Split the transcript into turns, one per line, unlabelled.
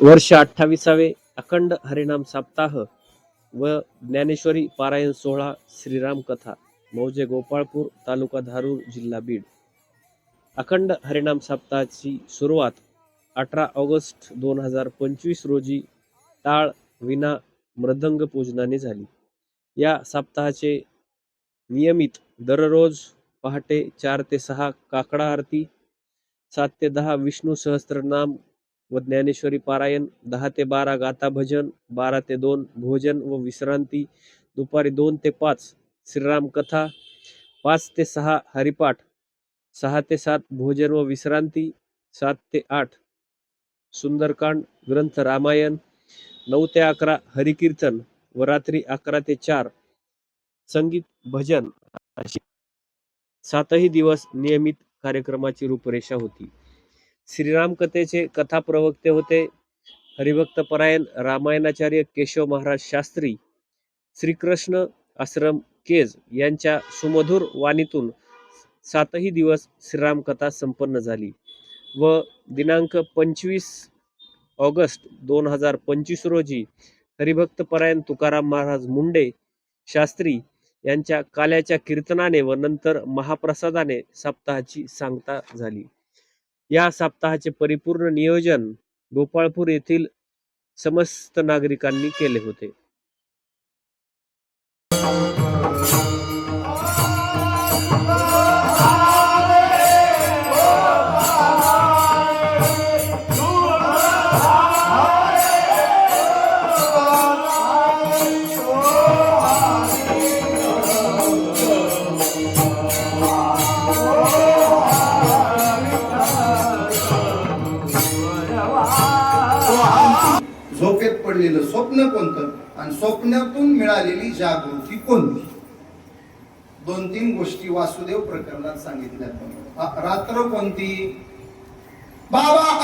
वर्ष अठ्ठावीसावे अखंड हरिनाम सप्ताह व ज्ञानेश्वरी पारायण सोहळा श्रीराम कथा मौजे गोपाळपूर तालुका धारूर जिल्हा बीड. अखंड हरिनाम सप्ताहाची सुरुवात अठरा ऑगस्ट दोन हजार पंचवीस रोजी टाळ विना मृदंग पूजनाने झाली. या सप्ताहाचे नियमित दररोज पहाटे चार ते सहा काकडा आरती सात ते दहा विष्णू सहस्त्रनाम व ज्ञानेश्वरी पारायण दहा ते बारा गाथा भजन बारा ते दोन भोजन व विश्रांती दुपारी दोन ते पाच श्रीराम कथा पाच ते सहा हरिपाठ सहा ते सात भोजन व विश्रांती सात ते आठ सुंदरकांड ग्रंथ रामायण नऊ ते अकरा हरिकीर्तन व रात्री अकरा ते चार संगीत भजन अशी सातही दिवस नियमित कार्यक्रमाची रूपरेषा होती. श्रीराम कथेचे कथा प्रवक्ते होते हरिभक्त परायण रामायणाचार्य केशव महाराज शास्त्री श्रीकृष्ण आश्रम केज यांच्या सुमधुर वाणीतून सातही दिवस श्रीराम कथा संपन्न झाली व दिनांक पंचवीस ऑगस्ट दोन हजार पंचवीस रोजी हरिभक्त परायण तुकाराम महाराज मुंडे शास्त्री यांच्या काल्याच्या कीर्तनाने व नंतर महाप्रसादाने सप्ताहाची सांगता झाली. या सप्ताहाचे परिपूर्ण नियोजन गोपाळपूर येथील समस्त नागरिकांनी केले होते.
झोपेत पडलेलं स्वप्न कोणतं? आणि स्वप्नातून मिळालेली जागृती कोणती? दोन तीन गोष्टी वासुदेव प्रकरणात सांगितल्या रात्र कोणती? बाबा!